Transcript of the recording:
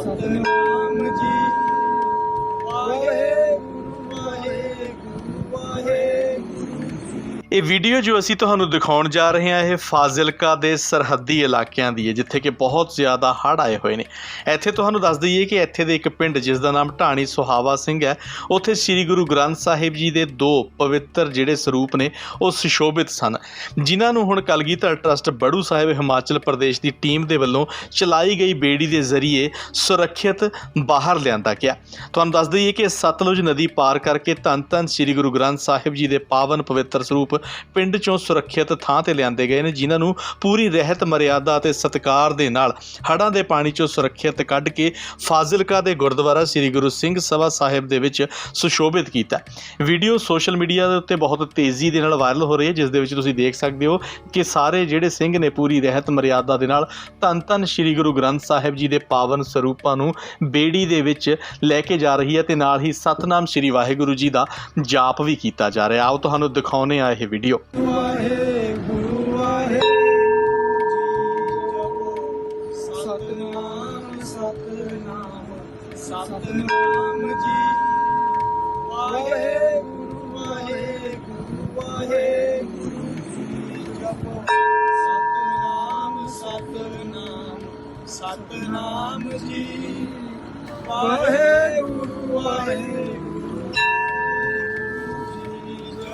ਸਤਿਨਾਮ ਜੀ ਇਹ ਵੀਡੀਓ ਜੋ ਅਸੀਂ ਤੁਹਾਨੂੰ ਦਿਖਾਉਣ ਜਾ ਰਹੇ ਹਾਂ, ਇਹ ਫਾਜ਼ਿਲਕਾ ਦੇ ਸਰਹੱਦੀ ਇਲਾਕਿਆਂ ਦੀ ਹੈ, ਜਿੱਥੇ ਕਿ ਬਹੁਤ ਜ਼ਿਆਦਾ ਹੜ੍ਹ ਆਏ ਹੋਏ ਨੇ। ਇੱਥੇ ਤੁਹਾਨੂੰ ਦੱਸ ਦਈਏ ਕਿ ਇੱਥੇ ਦੇ ਇੱਕ ਪਿੰਡ, ਜਿਸ ਦਾ ਨਾਮ ਢਾਣੀ ਸੁਹਾਵਾ ਸਿੰਘ ਹੈ, ਉੱਥੇ ਸ੍ਰੀ ਗੁਰੂ ਗ੍ਰੰਥ ਸਾਹਿਬ ਜੀ ਦੇ ਦੋ ਪਵਿੱਤਰ ਜਿਹੜੇ ਸਰੂਪ ਨੇ, ਉਹ ਸੁਸ਼ੋਭਿਤ ਸਨ। ਜਿਨ੍ਹਾਂ ਨੂੰ ਹੁਣ ਕਲਗੀਧਰ ਟਰਸਟ ਬੜੂ ਸਾਹਿਬ ਹਿਮਾਚਲ ਪ੍ਰਦੇਸ਼ ਦੀ ਟੀਮ ਦੇ ਵੱਲੋਂ ਚਲਾਈ ਗਈ ਬੇੜੀ ਦੇ ਜ਼ਰੀਏ ਸੁਰੱਖਿਅਤ ਬਾਹਰ ਲਿਆਂਦਾ ਗਿਆ। ਤੁਹਾਨੂੰ ਦੱਸ ਦਈਏ ਕਿ ਸਤਲੁਜ ਨਦੀ ਪਾਰ ਕਰਕੇ ਧੰਨ ਧੰਨ ਸ੍ਰੀ ਗੁਰੂ ਗ੍ਰੰਥ ਸਾਹਿਬ ਜੀ ਦੇ ਪਾਵਨ ਪਵਿੱਤਰ ਸਰੂਪ ਪਿੰਡ ਚੋਂ ਸੁਰੱਖਿਅਤ ਥਾਂ ਤੇ ਲਿਆਂਦੇ ਗਏ ਨੇ, ਜਿਨ੍ਹਾਂ ਨੂੰ ਪੂਰੀ ਰਹਿਤ, ਮਰਿਆਦਾ ਅਤੇ ਸਤਿਕਾਰ ਦੇ ਨਾਲ ਹੜ੍ਹਾਂ ਦੇ ਪਾਣੀ ਚੋਂ ਸੁਰੱਖਿਅਤ ਕੱਢ ਕੇ ਫਾਜ਼ਿਲਕਾ ਦੇ ਗੁਰਦੁਆਰਾ ਸ੍ਰੀ ਗੁਰੂ ਸਿੰਘ ਸਭਾ ਸਾਹਿਬ ਦੇ ਵਿੱਚ ਸੁਸ਼ੋਭਿਤ ਕੀਤਾ। ਵੀਡੀਓ ਸੋਸ਼ਲ ਮੀਡੀਆ ਦੇ ਉੱਤੇ ਬਹੁਤ ਤੇਜ਼ੀ ਦੇ ਨਾਲ ਵਾਇਰਲ ਹੋ ਰਹੀ ਹੈ, ਜਿਸ ਦੇ ਵਿੱਚ ਤੁਸੀਂ ਦੇਖ ਸਕਦੇ ਹੋ ਕਿ ਸਾਰੇ ਜਿਹੜੇ ਸਿੰਘ ਨੇ ਪੂਰੀ ਰਹਿਤ, ਮਰਿਆਦਾ ਦੇ ਨਾਲ ਧੰਨ ਧੰਨ ਸ੍ਰੀ ਗੁਰੂ ਗ੍ਰੰਥ ਸਾਹਿਬ ਜੀ ਦੇ ਪਾਵਨ ਸਰੂਪਾਂ ਨੂੰ ਬੇੜੀ ਦੇ ਵਿੱਚ ਲੈ ਕੇ ਜਾ ਰਹੀ ਹੈ ਤੇ ਨਾਲ ਹੀ ਸਤਨਾਮ ਸ੍ਰੀ ਵਾਹਿਗੁਰੂ ਜੀ ਦਾ ਜਾਪ ਵੀ ਕੀਤਾ ਜਾ ਰਿਹਾ। ਆਓ ਤੁਹਾਨੂੰ ਦਿਖਾਉਨੇ ਆ ਇਹ ਵੀਡੀਓ ਵਾਹਿਗੁਰੂ ਸਤਨਾਮ ਸਤਨਾਮ ਸਤਨਾਮ ਜੀ ਵਾਹਿਗੁਰੂ ਵਾਹਿਗੁਰੂ ਵਾਹਿਗੁਰੂ ਜੀ ਜਪੋ ਸਤਨਾਮ ਸਤਨਾਮ ਸਤਨਾਮ ਜੀ। ਵਾਹਿਗੁਰੂ ਵਾਹਿਗੁਰੂ।